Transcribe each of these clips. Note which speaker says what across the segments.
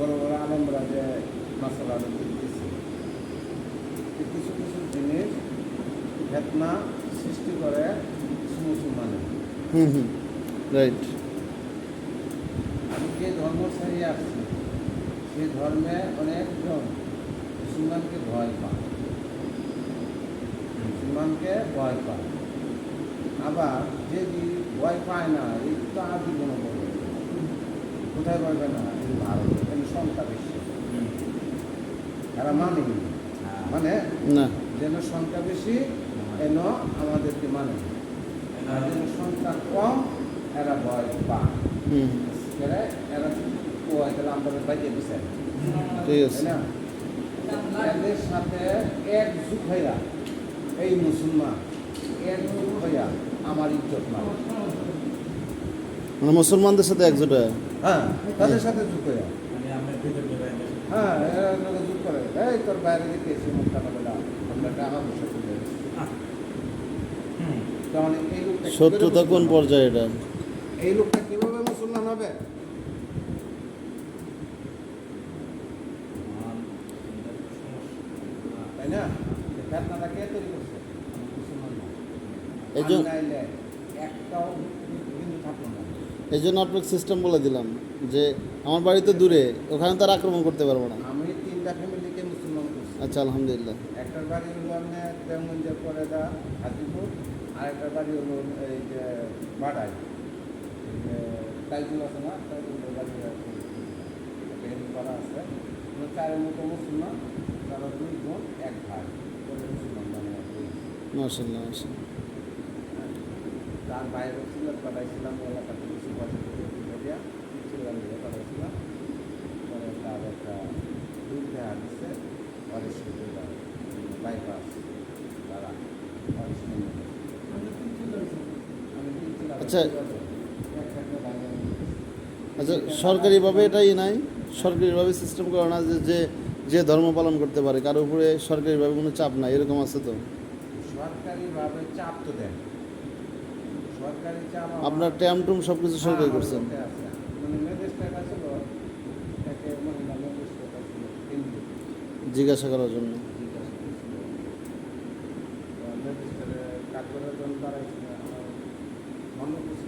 Speaker 1: বড় বড় আলমরা যে মশলা দিতেছে কিছু কিছু জিনিস ফেতনা সৃষ্টি করে কিছু মুসলমানের
Speaker 2: হুম হুম রাইট
Speaker 1: আমি যে ধর্ম ছাড়িয়ে আসছি সেই ধর্মে অনেকজন মুসলমানকে ভয় পায়। মুসলমানকে ভয় পায়। আবার যে ভয় পায় না এই তো আর জীবনে কোথায় পাবে না? ভারত। সংখ্যা বেশি। এরা মানে মানে
Speaker 3: না।
Speaker 1: যেন সংখ্যা বেশি এন আমাদেরকে মানে আর যেন সংখ্যা কম এরা ভয় পায়। এরা তাহলে আমাদের বাইরে বিচার
Speaker 3: ঠিক আছে।
Speaker 1: না? এদের সাথে হইয়া এই মুসলমান হইয়া আমার ইজ্জত মানে
Speaker 3: মানে মুসলমানদের সাথে একজোট হয়
Speaker 1: হ্যাঁ তাদের সাথে যুগ হইয়া। হ্যাঁ এরা করে। এই তোর বাইরে দিকে এসে মুখ টাকা বেলা আমরা টাকা পয়সা তুলে তাহলে এই লোকটা
Speaker 3: শত্রুতা কোন পর্যায়ে এটা?
Speaker 1: এই লোকটা কীভাবে মুসলমান হবে? তাই না? এই ফেতনাটা কে তৈরি করছে?
Speaker 3: এই জন্য-
Speaker 1: একটাও থাকল না।
Speaker 3: এই জন্য আপনাকে সিস্টেম বলে দিলাম। যে আমার বাড়ি তো দূরে ওখানে তার আক্রমণ করতে পারব না।
Speaker 1: আমি তিনটা ফ্যামিলিকে মুসলমান করছি।
Speaker 3: আচ্ছা আলহামদুলিল্লাহ।
Speaker 1: একটার বাড়ি হলো আপনার দেওমঞ্জের পরে দা হাজিপুর আরেকটার বাড়ি হলো এই যে বাডাই। এই তাইজুল আছে না তাইজুলের বাড়ি আছে। পাড়া আছে। আমরা চারের মতো মুসলমান তারা দুই বোন এক ভাই। বলে মুসলমান দুই।
Speaker 3: মার্শাল্লাহ মার্শাল্লাহ
Speaker 1: তার বাইরে ছিল এলাকাতে কিছু দিয়ে তুলে দিয়া ছিলাম দিয়ে পাঠাইছিলাম পরে তার একটা দুই দেওয়া দিচ্ছে বাইপাস তারা
Speaker 3: আচ্ছা। আচ্ছা সরকারিভাবে এটাই নাই। সরকারিভাবে সিস্টেম করে না যে যে যে ধর্ম পালন করতে পারে কারও উপরে সরকারিভাবে কোনো চাপ নাই এরকম আছে তো?
Speaker 1: সরকারিভাবে চাপ তো দেন। সরকারি চাপ
Speaker 3: আপনার ট্যাম টুম সব কিছু সরকারি করছেন। জিজ্ঞাসা করার জন্য।
Speaker 1: পরিবার থেকে কাঠগড়ার জন্য দাঁড়াইছিল আমার মনে করছি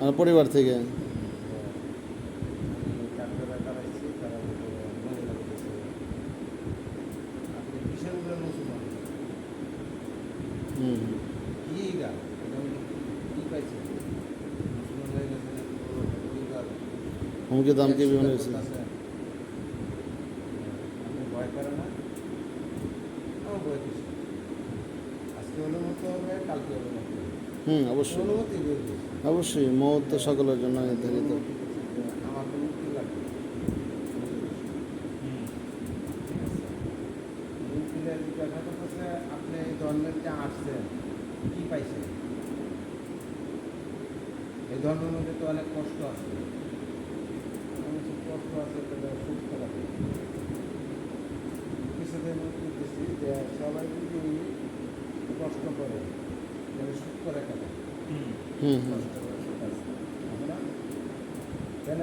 Speaker 3: আমার পরিবার থেকে
Speaker 1: কাঠগড়ায় দাঁড়াইছি তারা বলল, মহিলা বলেছে আপনি কিসের উপরে মুসলমান
Speaker 3: হুম
Speaker 1: কি গা এটা উনি কি পাইছে মুসলমান হয়ে গেছে নাকি বড় কি গা
Speaker 3: হুমকি দামকে বিভিন্ন কিছু
Speaker 1: আপনি ভয় করে না আমার ভয় কিছু আজকে অনুমতি হবে কালকে অনুমতি হবে
Speaker 3: হুম অবশ্যই
Speaker 1: অনুমতি দিয়ে দিয়েছে
Speaker 3: অবশ্যই মত তো সকলের জন্য নির্ধারিত
Speaker 1: অনুমতি দিয়েছে যে আমার তো মুক্তি লাগবে ঠিক আছে মুক্তিলে জিজ্ঞাসা করতেছে আপনি ধর্মের যে আসছেন কি পাইছেন এই ধর্মের মধ্যে তো অনেক কষ্ট আছে। কষ্ট আছে তাহলে সুস্থ রাখে কিছুদিন যে সবাই যদি কষ্ট করে তাহলে সুস্থ রেখে? কেন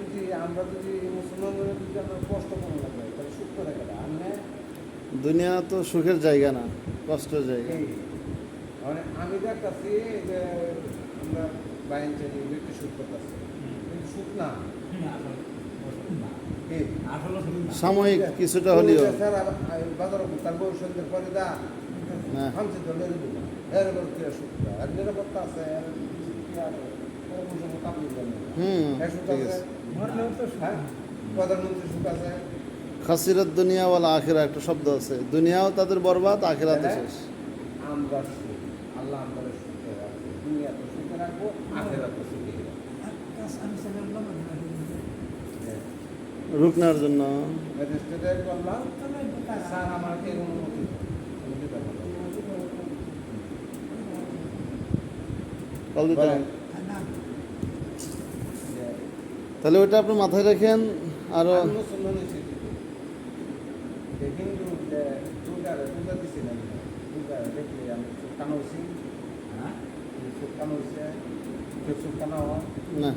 Speaker 1: যদি আমরা যদি মুসলমানরা যদি আমরা কষ্ট করা লাগে তাহলে সুস্থ রেখে দেয় আমি
Speaker 3: দুনিয়া তো সুখের জায়গা না কষ্টের জায়গা
Speaker 1: মানে আমি দেখতেছি যে আমরা বাইন চাই একটু সুখ করতেছি কিন্তু সুখ না?
Speaker 3: সাময়িক কিছুটা হলেও। হ্যাঁ।
Speaker 1: হ্যাঁ আছে।
Speaker 3: খাসিরাত দুনিয়া ওয়ালা আখেরা একটা শব্দ আছে। দুনিয়াও তাদের বরবাদ আখেরাতে
Speaker 1: হ্যাঁ।
Speaker 3: শেষ।
Speaker 1: আমরা আল্লাহ আমাদের সুখে রাখব দুনিয়া তো সুখে রাখব আখেরা তো সুখে রাখব
Speaker 3: রুকনার জন্য
Speaker 1: ম্যাজিস্ট্রেটের বললাম স্যার আমার এই অনুমতি দাও। আমি দিতে পারব না।
Speaker 3: কল দিতে
Speaker 1: বলেন। যে
Speaker 3: তাহলে ওইটা আপনি মাথায় রাখেন আরও না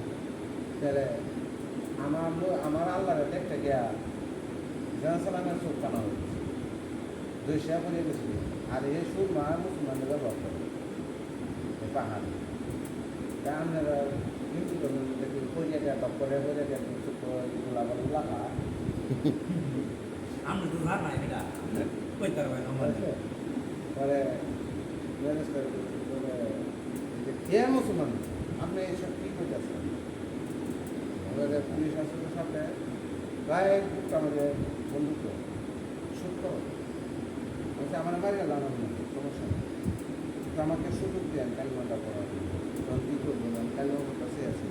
Speaker 1: আমার আমার আল্লাহর দেখতে গিয়া জনসালামের চোখ কানা হয়েছে শেয়া করে গেছিল আর এই সুর মা মুসলমানদের ব্যবহার করে। পাহাড়। তা আপনারা কিন্তু পরিয়া টপ করে পরিয়া গিয়া চুপগুলা লাগা?
Speaker 4: আমরা তো জানা এটা কইতে পারবে আমার
Speaker 1: পরে ম্যানেজ করে কে মুসলমান? আপনি এইসব কি করতেছেন আমাদের পুলিশ আসলে সাথে গায়ে বুক আমাদের বন্ধুত্ব। সত্য। বলছে আমার বাড়ি গেলাম আমি সমস্যা নেই। কিন্তু আমাকে সুযোগ দেন কালিমাটা পড়ার জন্য। তখন কী করব? আমি কালিমার কাছে আছি।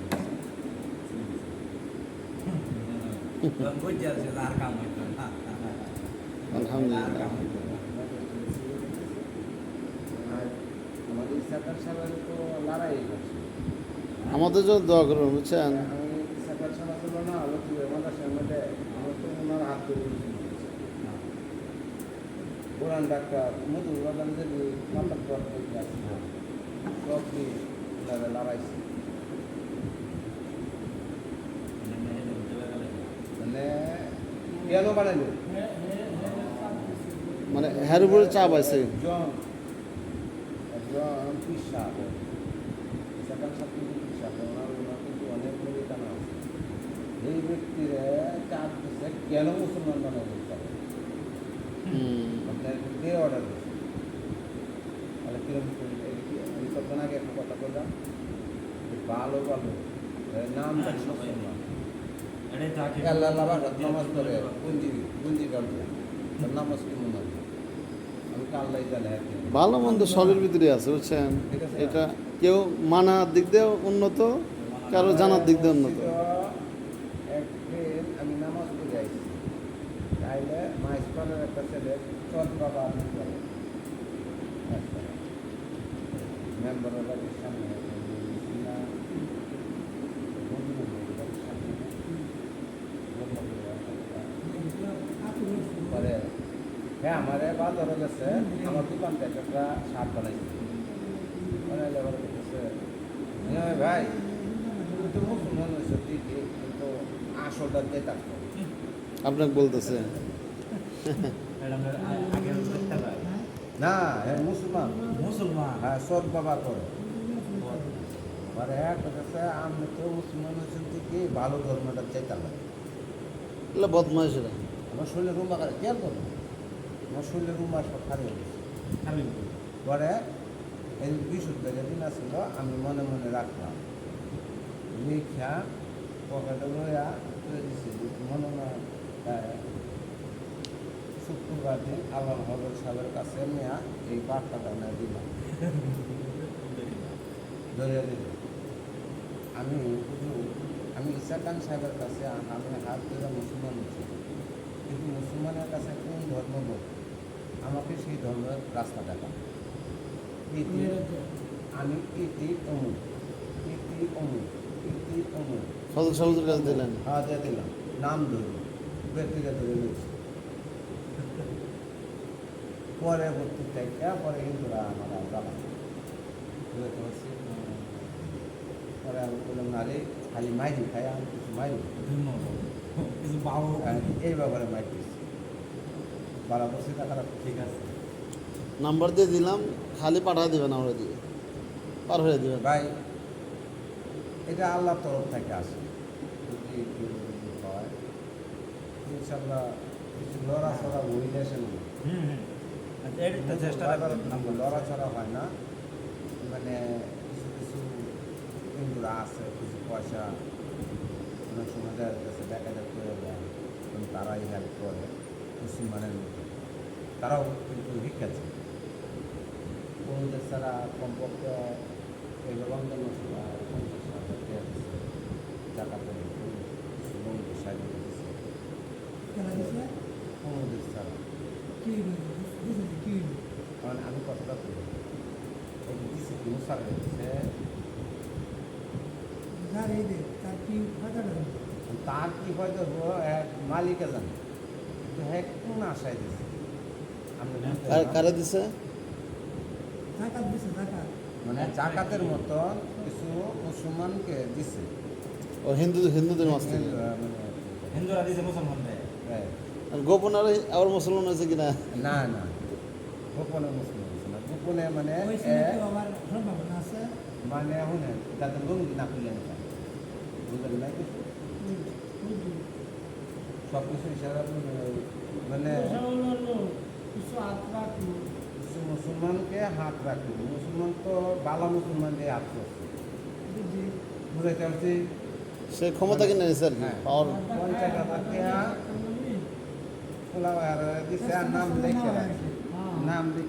Speaker 1: আমাদের
Speaker 3: জন্য দোয়া করুন বুঝছেন
Speaker 1: আমি সাকার সাহেব ছিল না আলো কি মাদ্রাসার মধ্যে আমার তো ওনার হাত ধরে কোরআন ডাক্তার মধুর বাগান যদি মাতার পর করতে আসছে সব কি তারা লড়াইছে মানে কেন বানাইলো?
Speaker 3: মানে হ্যার উপরে চাপ আছে।
Speaker 1: একজন একজন পিসাব সেখান সাথে পিসাব ওনার ওনার কিন্তু অনেক মেরিকানা আছে এই ব্যক্তিরে চাপ দিচ্ছে কেন মুসলমান বানাই দিতে পারে কে অর্ডার দিচ্ছে তাহলে কীরকম আমি কতক্ষণ আগে একটা কথা বললাম ভালো ভালো নাম
Speaker 4: হ্যাঁ,
Speaker 1: জানি
Speaker 4: সবাই
Speaker 1: মুসলমান। আল্লাহ আল্লাহ নামাজ পড়ে গুঞ্জি গুঞ্জি কাটবে তার নামাজ কি মনে হয় কি
Speaker 3: ভালো মন্দ সবের ভিতরে আছে বুঝছেন?
Speaker 1: ঠিক আছে।
Speaker 3: এটা কেউ মানার দিক দিয়ে উন্নত কারও জানার দিক দিয়ে উন্নত
Speaker 1: একদিন আমি নামাজ পড়ে আইছি তাইলে মাইসপালের একটা ছেলে চল বাবা হ্যাঁ আমার বাজারে গেছে, আমার দোকান থেকে একটা শার্ট বানাইছে। বানাইলে এবার বলতেছে "হ্যাঁ ভাই, তুমি তো মুসলমান কিন্তু আসলটা দিয়ে থাকতো
Speaker 3: আপনাকে বলতেছে।
Speaker 1: না হ্যাঁ মুসলমান।
Speaker 4: মুসলমান?
Speaker 1: হ্যাঁ সৎ বাবা করে মানে এক কথা আমি তো মুসলমান হয়েছেন ঠিকই ভালো ধর্মটা চাইতাম না।
Speaker 3: এগুলো বদমাইশরা
Speaker 1: আমার শরীরে রুমা খারে কেয়ার করো আমার শরীরে রুমা সব খারে হয়ে
Speaker 4: আমি
Speaker 1: পরে এই বিশুদ্ধ যেদিন আসছিল আমি মনে মনে রাখলাম। লিখা পকেটে লইয়া মনে মনে আহ, শুক্রবার দিন আল্লাহ হজর সাহেবের কাছে নিয়ে এই বার্তাটা না দিলাম ধরিয়ে দিল আমি আমি খান সাহেবের কাছে আমি হাত ধরে মুসলমান হয়েছি। কিন্তু মুসলমানের কাছে কোন ধর্ম লোক আমাকে সেই ধর্মের রাস্তা দেখা আমি ইতি অমুক ইতি অমুক ইতি অমুক।
Speaker 3: সাহুদের কাছে দিলেন।
Speaker 1: দিয়ে দিলাম। নাম ধরল ব্যক্তিকে ধরে পরে ভর্তি থেকে পরে হিন্দুরা আমরা জ্বালা বুঝতে পারছি? পরে আমি বললাম না রে খালি মাইরি খাই আমি কিছু মাইরি
Speaker 4: কিছু পাবো
Speaker 1: এই ব্যাপারে মাইর দিচ্ছি বারা বসে টাকাটা
Speaker 4: ঠিক আছে।
Speaker 3: নাম্বার দিয়ে দিলাম খালি পাঠা দিবেন আমরা দিয়ে। পার হয়ে দিবেন।
Speaker 1: ভাই এটা আল্লাহর তরফ থেকে আসে। হয় ইনশাল্লাহ কিছু লড়াচড়া হইলে সেগুলো
Speaker 4: চেষ্টা করুন
Speaker 1: লড়াচড়া হয় না। মানে কিছু কিছু হিন্দুরা আছে কিছু পয়সা অনেক সময় দেখা যাচ্ছে দেখা যাচ্ছে কিন্তু তারাই হেল্প করে মুসলমানের মধ্যে। তারাও কিন্তু শিক্ষাচ্ছে কোনদের ছাড়া কমপক্ষে মাসে পঞ্চাশ হাজার টাকা কিছু বন্ধু সাহায্য দিচ্ছে। কোনদের ছাড়া। কারণ আমি কথাটা বলি এই দিচ্ছে মুসার দিচ্ছে তার কি হয়তো ও- এক মালিকে জানে কিন্তু হ্যাঁ কোন আশায় দিচ্ছে আমি বলতে
Speaker 3: কার-
Speaker 1: না।
Speaker 3: কারে দিছে
Speaker 1: মানে জাকাতের মতন কিছু মুসলমানকে দিছে
Speaker 3: ও হিন্দু হিন্দুদের মাছ
Speaker 1: হিন্দুরা
Speaker 4: দিছে মুসলমান দেয়
Speaker 1: right.
Speaker 3: আর গোপন আর আবার মুসলমান আছে কিনা
Speaker 1: না না গোপনে মুসলিম হয়েছে না? গোপনে মানে মানে শুনে যাতে লুঙ্গি না খুলে নিতাম বুঝলেন না কিছু? সব কিছু ইশারা মানে মুসলমানকে হাত রাখবে মুসলমান তো বালা মুসলমান দিয়ে হাত করছে বুঝাইতে পারছি?
Speaker 3: সে ক্ষমতা কিনে নিছে আর কি
Speaker 1: হ্যাঁ।
Speaker 3: পাওয়ার
Speaker 1: পঞ্চাশ হাজার টাকা খোলা আর দিচ্ছে আর নাম লিখে রাখছে। নাম লিখে